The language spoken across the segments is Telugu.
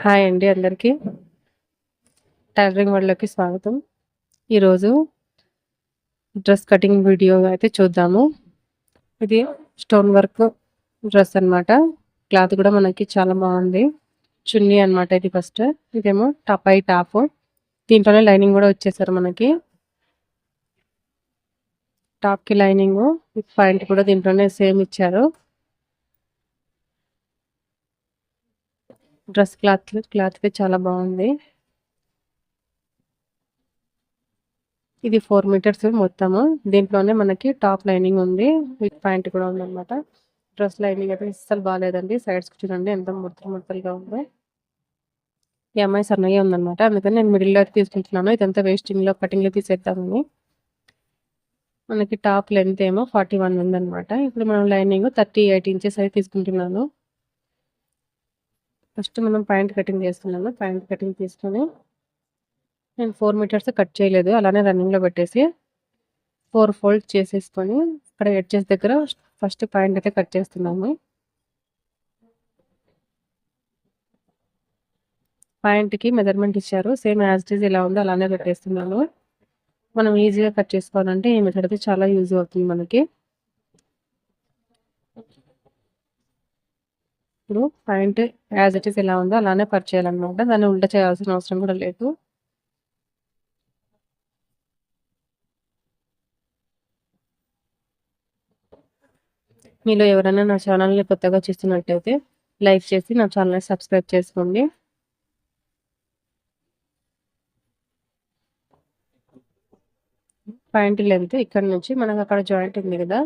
హాయ్ అండి అందరికీ టైలరింగ్ వరల్డ్‌లోకి స్వాగతం. ఈరోజు డ్రెస్ కటింగ్ వీడియో అయితే చూద్దాము. ఇది స్టోన్ వర్క్ డ్రెస్ అన్నమాట. క్లాత్ కూడా మనకి చాలా బాగుంది. చున్నీ అన్నమాట ఇది ఫస్ట్. ఇదేమో టాప్ ఐ టాప్. దీంట్లోనే లైనింగ్ కూడా వచ్చేసారు మనకి. టాప్‌కి లైనింగ్ ప్యాంట్ కూడా దీంట్లోనే సేమ్ ఇచ్చారు. డ్రెస్ క్లాత్ క్లాత్ అయితే చాలా బాగుంది. ఇది ఫోర్ మీటర్స్ మొత్తము. దీంట్లోనే మనకి టాప్ లైనింగ్ ఉంది. విత్ ప్యాంట్ కూడా ఉందన్నమాట. డ్రెస్ లైనింగ్ అయితే అస్సలు బాగాలేదండి సైడ్స్‌కి చూడండి ఎంత ముడతలు ముడతలుగా ఉంది ఈ అమ్మాయి సన్నగే ఉందన్నమాట. అందుకని నేను మిడిల్‌లో అయితే తీసుకుంటున్నాను. ఇదంతా వేస్టింగ్‌లో కటింగ్‌లో తీసేద్దామని. మనకి టాప్ లెంత్ ఏమో 41 ఉందన్నమాట. ఇప్పుడు మనం లైనింగ్ 38 ఇంచెస్ అయితే తీసుకుంటున్నాను. ఫస్ట్ మనం ప్యాంట్ కటింగ్ చేస్తున్నాము. ప్యాంట్ కటింగ్ తీసుకొని నేను ఫోర్ మీటర్స్ కట్ చేయలేదు. అలానే రన్నింగ్‌లో పెట్టేసి ఫోర్ ఫోల్డ్ చేసేసుకొని ఇక్కడ ఎడ్జెస్ దగ్గర ఫస్ట్ ప్యాంట్ అయితే కట్ చేస్తున్నాము. ప్యాంట్‌కి మెజర్‌మెంట్ ఇచ్చారు. సేమ్ యాజ్ ఇట్ ఈజ్ ఎలా ఉందో అలానే పెట్టేస్తున్నాను. మనం ఈజీగా కట్ చేసుకోవాలంటే ఈ మెథడ్ అయితే చాలా యూజ్ అవుతుంది మనకి. ఇప్పుడు పాయింట్ యాజ్ ఇట్ ఈస్ ఎలా ఉందో అలానే కట్ చేయాలన్నమాట. దాన్ని ఉల్ట చేయాల్సిన అవసరం కూడా లేదు. మీలో ఎవరైనా నా ఛానల్‌ని కొత్తగా చూస్తున్నట్టయితే లైక్ చేసి నా ఛానల్‌ని సబ్స్క్రైబ్ చేసుకోండి. పాయింట్ లెంత్ ఇక్కడ నుంచి మనకు అక్కడ జాయింట్ ఉంది కదా!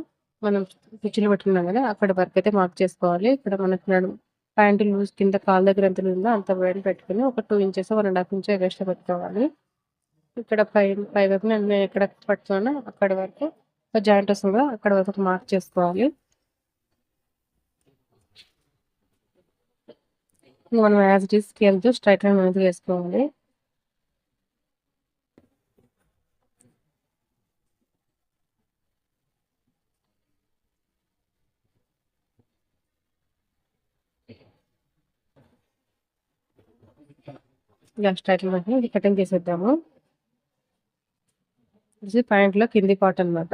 మనం కుచ్చులు పెట్టుకున్నాం కదా! అక్కడ వరకు అయితే మార్క్ చేసుకోవాలి. ఇక్కడ మనకి నడు ప్యాంట్ లూజ్ కింద కాళ్ళ దగ్గర ఎంత ఉందో అంత వైడ్ పెట్టుకొని ఒక two inches one and half inch extra పెట్టుకోవాలి. ఇక్కడ పై పై వైపు నేను ఎక్కడ పట్టుకున్నా అక్కడ వరకు ఒక జాయింట్ వస్తుంది కదా! అక్కడ వరకు మార్క్ చేసుకోవాలి. మనం యాజ్ ఇట్ ఈస్ స్కేల్‌తో స్ట్రెయిట్ లైన్ అనేది వేసుకోవాలి. ఇలా స్ట్రెయిట్ లైన్ ఇది కటింగ్ చేసేద్దాము. ఇది ప్యాంట్‌లో కింది పార్ట్ అన్నమాట.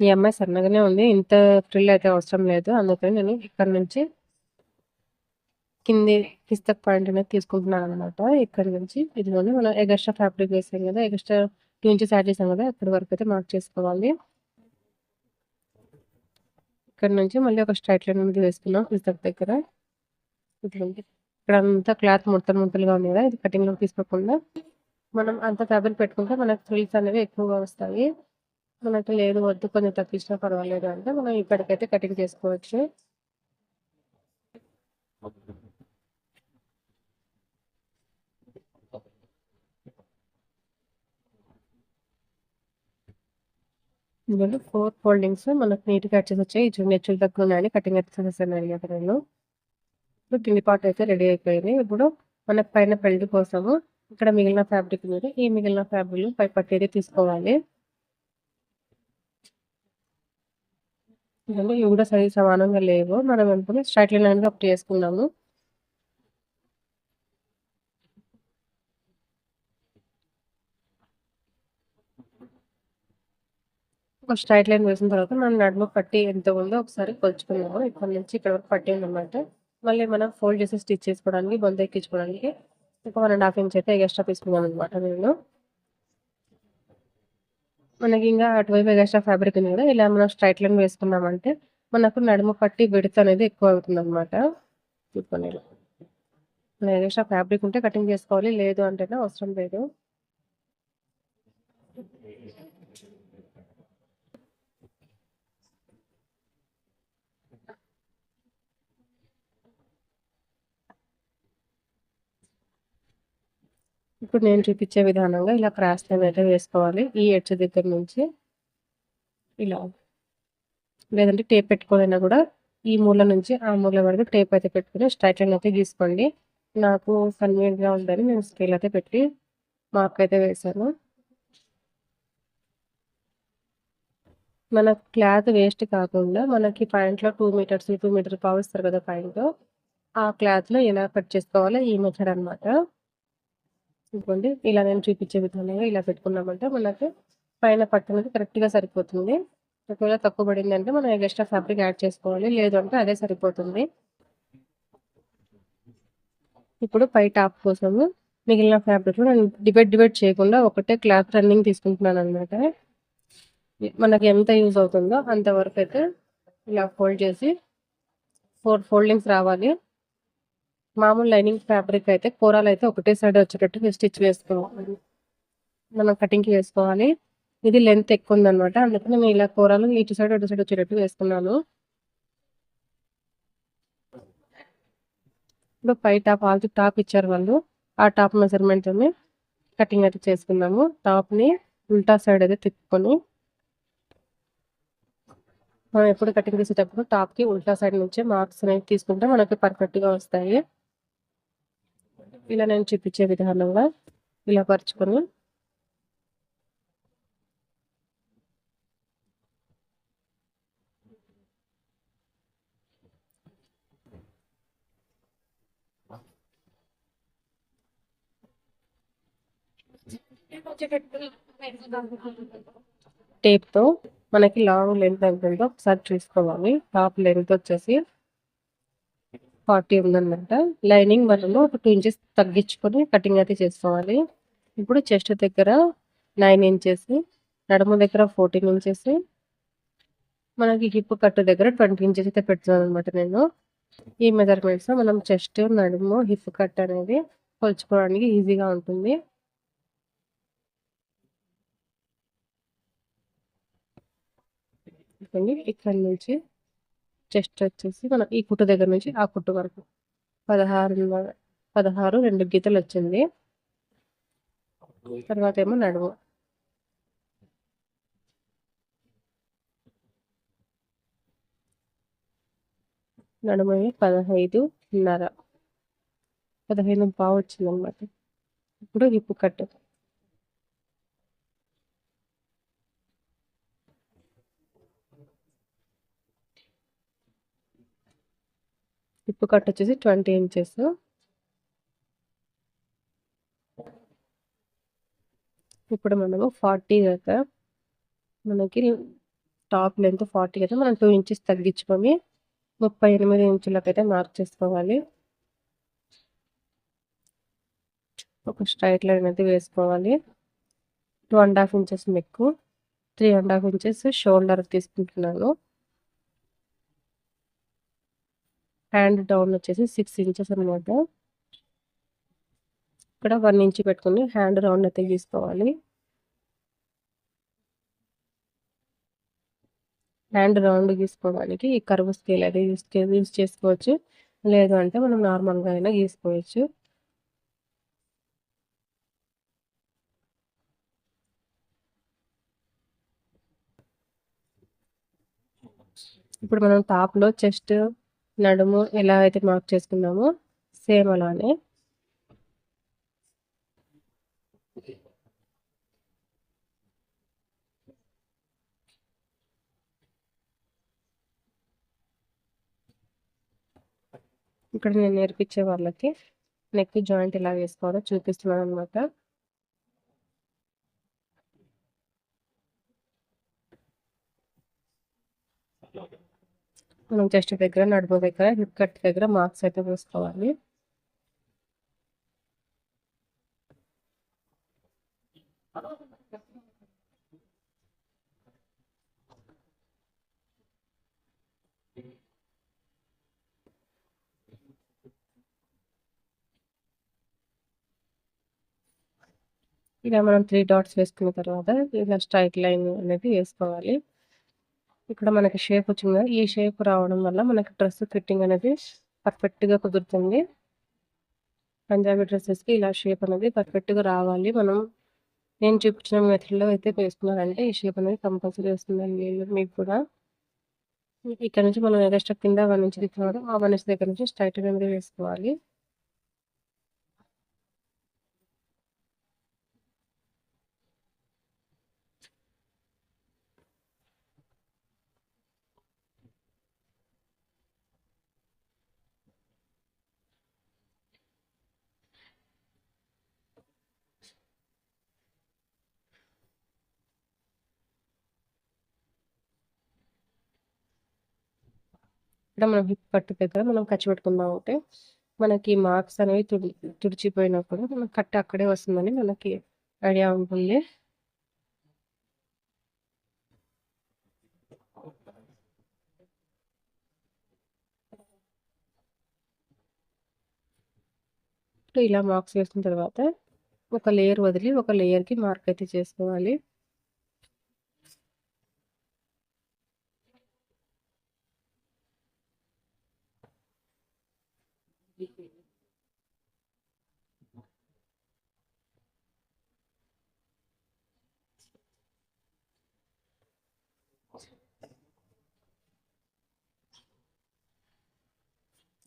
ఈ అమ్మాయి సన్నగానే ఉంది. ఇంత ఫ్రిల్ అయితే అవసరం లేదు. అందుకని నేను ఇక్కడ నుంచి కింది కిస్తక్ పాయింట్ అనేది తీసుకుంటున్నాను అన్నమాట. ఇక్కడి నుంచి ఇది మనం ఎగస్ట్రా ఫ్యాబ్రిక్ వేసాం కదా! ఎగస్ట్రా టూ ఇంచెస్ యాడ్ చేసాం కదా! ఇక్కడ వరకు అయితే మార్క్ చేసుకోవాలి. ఇక్కడ నుంచి మళ్ళీ ఒక స్ట్రైట్ లైన్ అనేది వేసుకున్నాం కిస్తక్ దగ్గర. ఇక్కడ అంతా క్లాత్ ముడతలు ముడతలుగా ఉంది కదా! ఇది లో తీసుకోకుండా మనం అంత ఫ్యాబ్రిక్ పెట్టుకుంటే మనకు ఫ్రిల్స్ అనేవి ఎక్కువగా వస్తాయి. మనకి లేదు వద్దు కొంచెం తప్పించిన పర్వాలేదు అంటే మనం ఇప్పటికైతే కటింగ్ చేసుకోవచ్చు. ఇదిగోండి ఫోర్ ఫోల్డింగ్స్ మనకు నీట్‌గా వచ్చేసి వచ్చాయి. చూడండి హెచ్చులు తగ్గులు ఉన్నాయని కటింగ్ అయితే చేసేసాను కదా నేను. ఇప్పుడు కింది పార్ట్ అయితే రెడీ అయిపోయింది. ఇప్పుడు మనకు పైన పెళ్ళి కోసము ఇక్కడ మిగిలిన ఫ్యాబ్రిక్ ఉంది ఈ మిగిలిన ఫ్యాబ్రిక్ పై పట్టీ అయితే తీసుకోవాలి. ఇవి కూడా సైజ్ సమానంగా లేవు. మనం వెంటనే స్ట్రైట్ లైన్ అనేది ఒకటి వేసుకున్నాము. ఒక స్ట్రెయిట్ లైన్ వేసిన తర్వాత మనం నడుము పట్టీ ఎంత ఉందో ఒకసారి కొలుచుకున్నాము. ఇక్కడి నుంచి ఇక్కడ వరకు పట్టీ ఉందన్నమాట. మళ్ళీ మనం ఫోల్డ్ చేసి స్టిచ్ చేసుకోవడానికి బొంత ఎక్కించుకోవడానికి ఒక 1 ½ ఇంచ్ అయితే ఎగస్ట్రా తీసుకున్నాను అన్నమాట నేను. మనకి ఇంకా అటువైపు ఎగస్ట్రా ఫ్యాబ్రిక్ ఉంది కదా! ఇలా మనం స్ట్రెయిట్ లైన్ వేసుకున్నామంటే మనకు నడుము పట్టీ విడ్త్ అనేది ఎక్కువ ఇలా. ఇలా ఎగస్ట్రా ఫ్యాబ్రిక్ ఉంటే కటింగ్ చేసుకోవాలి. లేదు అంటేనే అవసరం లేదు. ఇప్పుడు నేను చూపించే విధానంగా ఇలా క్రాస్ లైన్ అయితే వేసుకోవాలి. ఈ ఎడ్జ్ దగ్గర నుంచి ఇలా. లేదంటే టేప్ పెట్టుకొనైనా కూడా ఈ మూల నుంచి ఆ మూల వరకు టేప్ అయితే పెట్టుకుని స్ట్రైట్ లైన్ అయితే గీసుకోండి. నాకు కన్వీనియంట్‌గా ఉందని నేను స్కేల్ అయితే పెట్టి మార్క్ అయితే వేశాను. మన క్లాత్ వేస్ట్ కాకుండా మనకి ప్యాంట్‌లో టూ మీటర్స్, టూ మీటర్ పావు ఇస్తారు కదా! ప్యాంట్ ఆ క్లాత్‌లో ఎలా కట్ చేసుకోవాలో ఈ మెథడ్ అనమాట. ఇదిగోండి ఇలా నేను చూపించే విధంగా ఇలా పెట్టుకున్నామంటే మనకి పైన పట్టు అనేది కరెక్ట్‌గా సరిపోతుంది. ఒకవేళ తక్కువ పడిందంటే మనం ఎక్స్‌ట్రా ఫ్యాబ్రిక్ యాడ్ చేసుకోవాలి. లేదు అంటే అదే సరిపోతుంది. ఇప్పుడు పై టాప్ కోసము మిగిలిన ఫ్యాబ్రిక్‌లో నేను డివైడ్ డివైడ్ చేయకుండా ఒకటే క్లాత్ రన్నింగ్ తీసుకుంటున్నాను అనమాట మనకి ఎంత యూజ్ అవుతుందో అంతవరకు అయితే ఇలా ఫోల్డ్ చేసి ఫోర్ ఫోల్డింగ్స్ రావాలి. మామూలు లైనింగ్ ఫ్యాబ్రిక్ అయితే కూరలు అయితే ఒకటే సైడ్ వచ్చేటట్టు స్టిచ్ వేసుకోవాలి. మనం కటింగ్‌కి వేసుకోవాలి. ఇది లెంత్ ఎక్కువ ఉందనమాట అందుకని నేను ఇలా కూరలు ఇటు సైడ్, అటు సైడ్ వచ్చేటట్టు వేసుకున్నాను. ఇప్పుడు పై టాప్ ఆల్రెడీ టాప్ ఇచ్చారు వాళ్ళు. ఆ టాప్ మెజర్మెంట్ని కటింగ్ అయితే చేసుకున్నాము. టాప్‌ని ఉల్టా సైడ్ అయితే తిప్పుకొని మనం ఎప్పుడు కటింగ్ చేసేటప్పుడు టాప్‌కి ఉల్టా సైడ్ నుంచే మార్క్స్ అనేవి తీసుకుంటే మనకి పర్ఫెక్ట్‌గా వస్తాయి. ఇలా నేను చూపించే విధానంగా ఇలా పరుచుకొని టేప్‌తో మనకి లాంగ్ లెంత్ ఎంత ఉందో ఒకసారి చూసుకోవాలి. టాప్ లెంత్ వచ్చేసి 40 ఉందన్నమాట. లైనింగ్ మనము ఒక టూ ఇంచెస్ తగ్గించుకొని కటింగ్ అయితే చేసుకోవాలి. ఇప్పుడు చెస్ట్ దగ్గర నైన్ ఇంచెస్, నడుము దగ్గర 14 ఇంచెస్ మనకి హిప్ కట్ దగ్గర 20 ఇంచెస్ అయితే పెడుతున్నాననమాట నేను. ఈ మెజర్మెంట్స్ మనం చెస్ట్, నడుము, హిప్ కట్ అనేది కొలుచుకోవడానికి ఈజీగా ఉంటుంది. ఇదిగోండి ఇక్కడి నుంచి చెస్ట్ వచ్చేసి మనం ఈ కుట్టు దగ్గర నుంచి ఆ కుట్టు వరకు పదహారు పదహారు రెండు గీతలు వచ్చింది తర్వాత ఏమో నడుము. నడుమేమో 15.5 15.5 వచ్చిందనమాట. ఇప్పుడు విప్పు కట్టు హిప్ కట్ వచ్చేసి 20 ఇంచెస్. ఇప్పుడు మనము ఫార్టీ దాకా మనకి టాప్ లెంత్ ఫార్టీ అయితే మనం టూ ఇంచెస్ తగ్గించుకొని 38 ఇంచులకైతే మార్క్ చేసుకోవాలి. ఒక స్ట్రైట్ లైన్ అయితే వేసుకోవాలి. Two and half inches మెక్కు three and half inches shoulder తీసుకుంటున్నాను. హ్యాండ్ డౌన్ వచ్చేసి సిక్స్ ఇంచెస్ అనమాట. ఇక్కడ వన్ ఇంచ్ పెట్టుకుని హ్యాండ్ రౌండ్ అయితే గీసుకోవాలి. హ్యాండ్ రౌండ్ గీసుకోవడానికి ఈ కర్వ్ స్కేల్ అయితే యూస్ యూజ్ చేసుకోవచ్చు. లేదు అంటే మనం నార్మల్‌గా అయినా గీసుకోవచ్చు. ఇప్పుడు మనం టాప్‌లో చెస్ట్, నడుము ఎలా అయితే మార్క్ చేసుకున్నామో సేమ్ అలానే ఇక్కడ నేను నేర్పించే వాళ్ళకి నెక్ జాయింట్ ఎలా వేసుకోవాలో చూపిస్తున్నాననమాట. మనం చెస్ట్ దగ్గర, నడుము దగ్గర, హిప్ కట్ దగ్గర మార్క్స్ అయితే వేసుకోవాలి. ఇలా మనం త్రీ డాట్స్ వేసుకున్న తర్వాత ఇలా స్ట్రైట్ లైన్ అనేది వేసుకోవాలి. ఇక్కడ మనకి షేప్ వచ్చింది కదా! ఈ షేప్ రావడం వల్ల మనకి డ్రెస్ ఫిట్టింగ్ అనేది పర్ఫెక్ట్‌గా కుదురుతుంది. పంజాబీ డ్రెస్సెస్కి ఇలా షేప్ అనేది పర్ఫెక్ట్‌గా రావాలి. మనం నేను చూపించిన మెథడ్‌లో అయితే వేసుకున్నారంటే ఈ షేప్ అనేది కంపల్సరీ వస్తుందండి మీకు కూడా. ఇక్కడ నుంచి మనం ఎగస్ట్రా కింద వన్ ఇంచ్ తీసుకున్నామో ఆ వన్ ఇంచ్ దగ్గర నుంచి స్ట్రెయిట్ అనేది వేసుకోవాలి. ఇక్కడ మనం హిప్ కట్టు దగ్గర మనం ఖర్చు పెట్టుకుందాం అంటే మనకి మార్క్స్ అనేవి తుడి తుడిచిపోయినప్పుడు మనం కట్ట అక్కడే వస్తుందని మనకి ఐడియా ఉంటుంది. ఇలా మార్క్స్ వేసిన తర్వాత ఒక లేయర్ వదిలి ఒక లేయర్కి మార్క్ అయితే చేసుకోవాలి.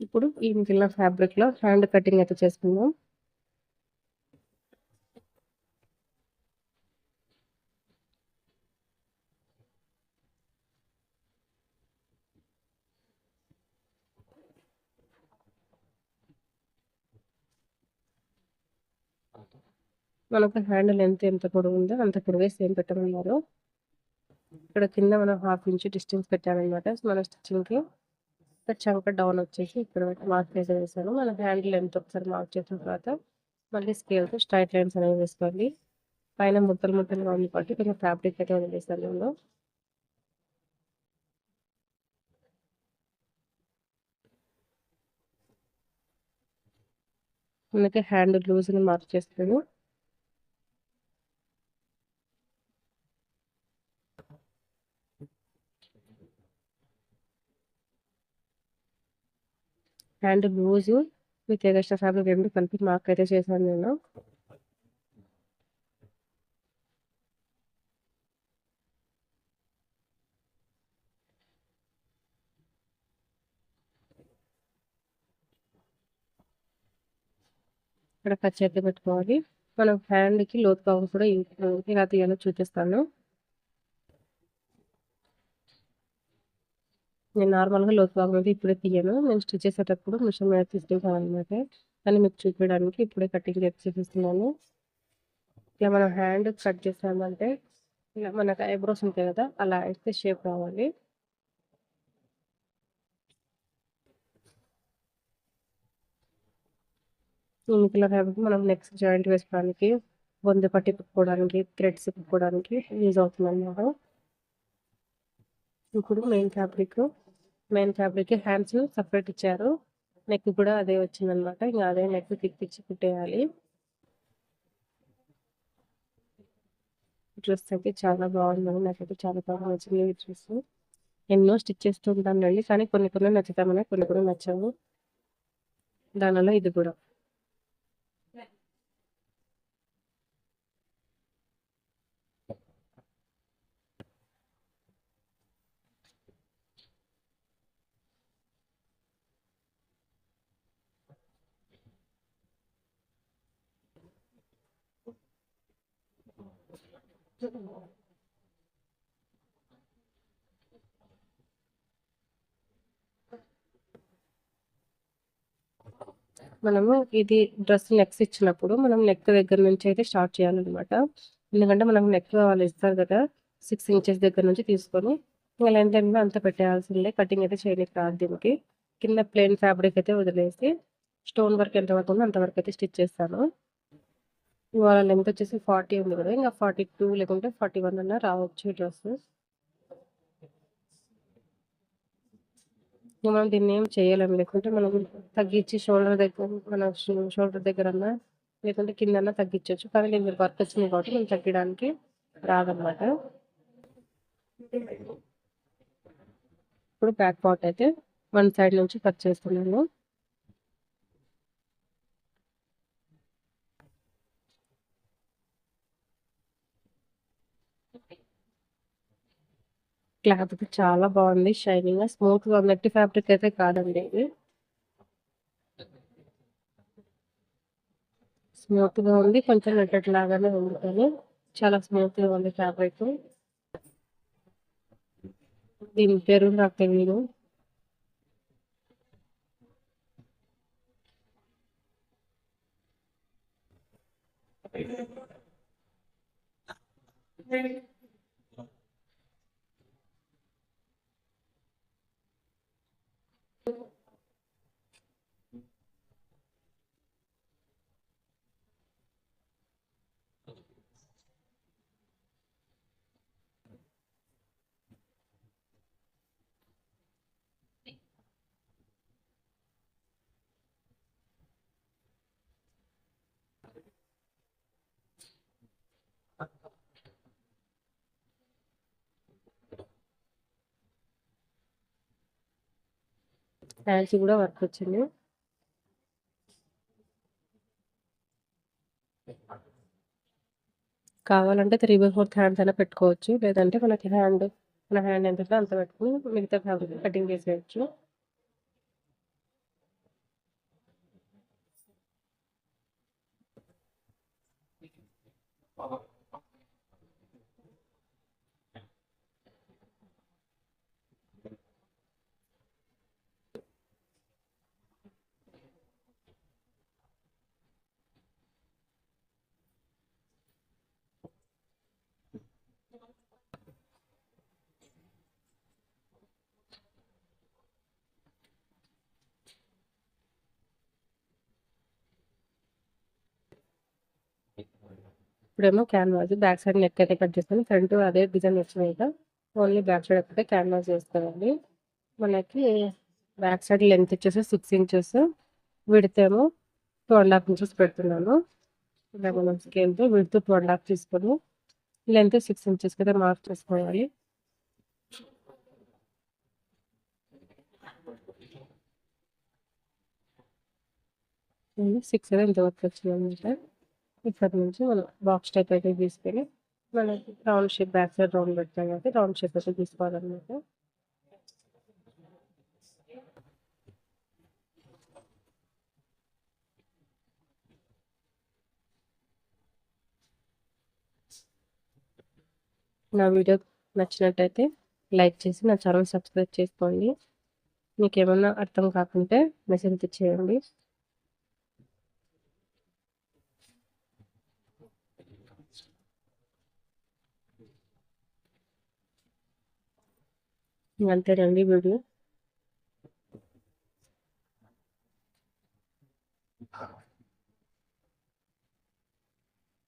ఇప్పుడు ఈ మిగిలిన ఫ్యాబ్రిక్లో హ్యాండ్ కటింగ్ అయితే చేసుకుందాం. మనకు హ్యాండ్ లెంత్ ఎంత పొడవు ఉందో అంత పొడవే సేమ్ పెట్టమన్నారు. ఇక్కడ కింద మనం హాఫ్ ఇంచ్ డిస్టెన్స్ పెట్టామన్నమాట. మన స్టిచ్చింగ్కి ఇక్కడ చంక డౌన్ వచ్చేసి ఇక్కడ మార్క్ చేసి వేసాను మన హ్యాండ్ లెంత్ ఒకసారి మార్క్ చేసిన తర్వాత మళ్ళీ స్కేల్తో స్ట్రైట్ లైన్స్ అనేవి వేసుకోండి. పైన ముద్దలు ముద్దలుగా ఉంది కాబట్టి కొంచెం ఫ్యాబ్రిక్ అయితే వదిలేసాను నేను మనకి హ్యాండ్ లూజ్ని మార్క్ చేస్తాను hand loose with extra fabric రెండు కలిపి మార్క్ అయితే చేశాను నేను. ఇక్కడ కట్ చేతి పెట్టుకోవాలి. మనం హ్యాండ్కి లోతు భాగం కూడా ఇలా తీయాలో చూపిస్తాను. నేను నార్మల్గా లోతు భాగం అయితే ఇప్పుడే తీయను. నేను స్టిచ్ చేసేటప్పుడు మిషన్ మీద తీసుకుంటాను అనమాట కానీ మీకు చూపించడానికి ఇప్పుడే కటింగ్ చేసి చూపిస్తున్నాను ఇలా మనం హ్యాండ్ కట్ చేసామంటే ఇలా మనకు ఐబ్రోస్ ఉంటాయి కదా అలా అయితే షేప్ రావాలి. మిగిలిన ఫ్యాబ్రిక్ మనం నెక్స్ట్ జాయింట్ వేసుకోవడానికి బొంద పట్టి కుట్టుకోవడానికి థ్రెడ్స్ కుట్టుకోవడానికి యూజ్ అవుతుంది అన్నమాట ఇప్పుడు main fabric main fabric hands separate ఇచ్చారు. నెక్ కూడా అదే వచ్చిందనమాట. ఇంకా అదే నెక్ తిప్పించి కుట్టేయాలి. డ్రెస్ అయితే చాలా బాగుంది నాకైతే చాలా బాగా నచ్చింది ఈ డ్రెస్ ఎన్నో స్టిచ్ చేస్తూ ఉంటానండి కానీ కొన్ని కొన్ని నచ్చుతామని కొన్ని కొన్ని నచ్చవు. దానిలో ఇది కూడా. మనము ఇది డ్రెస్ నెక్స్ ఇచ్చినప్పుడు మనం నెక్ దగ్గర నుంచి అయితే స్టార్ట్ చేయాలన్నమాట. ఎందుకంటే మనం నెక్ వాళ్ళు ఇస్తారు కదా సిక్స్ ఇంచెస్ దగ్గర నుంచి తీసుకొని ఇంకా లెంత్ ఎంత అంత పెట్టేయాల్సిందే. కటింగ్ అయితే చేయడానికి రాదు దీనికి. కింద ప్లెయిన్ ఫ్యాబ్రిక్ అయితే వదిలేసి స్టోన్ వర్క్ ఎంత వరకు ఉందో అంతవరకు అయితే స్టిచ్ చేస్తాను. ఇవాళ లెంత్ వచ్చేసి ఫార్టీ ఉంది కదా ఇంకా ఫార్టీ టూ లేకుంటే ఫార్టీ వన్ అన్న రావచ్చు డ్రెస్సెస్ మనం దీన్ని ఏం చేయలేము లేకుంటే మనం తగ్గించి షోల్డర్ దగ్గర మన షోల్డర్ దగ్గర అన్నా లేకుంటే కింద తగ్గించవచ్చు. కానీ దీనికి వర్క్ వచ్చింది కాబట్టి మేము తగ్గడానికి రాదనమాట ఇప్పుడు బ్యాక్ పార్ట్ అయితే వన్ సైడ్ నుంచి కట్ చేస్తున్నాను. క్లాత్ చాలా బాగుంది. షైనింగ్ స్మూత్గా నెట్ ఫ్యాబ్రిక్ అయితే కాదండి ఇది. స్మూత్గా ఉంది. కొంచెం నెట్టెడ్ లాగానే ఉంది కానీ చాలా స్మూత్గా ఉంది ఫ్యాబ్రిక్. దీని పేరు నాకు తెలియదు హ్యాండ్స్ కూడా వర్క్ వచ్చింది కావాలంటే త్రీ బై ఫోర్త్ హ్యాండ్స్ అయినా పెట్టుకోవచ్చు. లేదంటే మనకి హ్యాండ్ మన హ్యాండ్ ఎంత అంత పెట్టుకుని మిగతా ఫ్యాబ్రిక్ కటింగ్ చేసేయచ్చు. ఇప్పుడేమో క్యాన్వాస్ బ్యాక్ సైడ్ నెక్ అయితే కట్ చేస్తాను. ఫ్రంట్ అదే డిజైన్ వచ్చినాయి కదా. ఓన్లీ బ్యాక్ సైడ్ అయితే క్యాన్వాస్ చేస్తామండి మనకి బ్యాక్ సైడ్ లెంత్ వచ్చేసి సిక్స్ ఇంచెస్ విడితేమో టూ అండ్ హాఫ్ ఇంచెస్ పెడుతున్నాను. ఇలా మనం స్కేల్తో విడుతూ టూ అండ్ హాఫ్ తీసుకొని లెంత్ సిక్స్ ఇంచెస్ కదా మార్క్ చేసుకోవాలి. సిక్స్ అనేది ఇంతవరకు వచ్చింది అనమాట. ఇక్కడ నుంచి మనం బాక్స్ టైప్ అయితే తీసుకెళ్ళి మనకి round shape back side round పెట్టాం కాబట్టి రౌండ్ షేప్ అయితే తీసుకోవాలన్నమాట. నా వీడియో నచ్చినట్టయితే లైక్ చేసి నా ఛానల్ సబ్స్క్రైబ్ చేసుకోండి. మీకు ఏమన్నా అర్థం కాకుంటే మెసేజ్ చేయండి. అంతేనండి వీడియో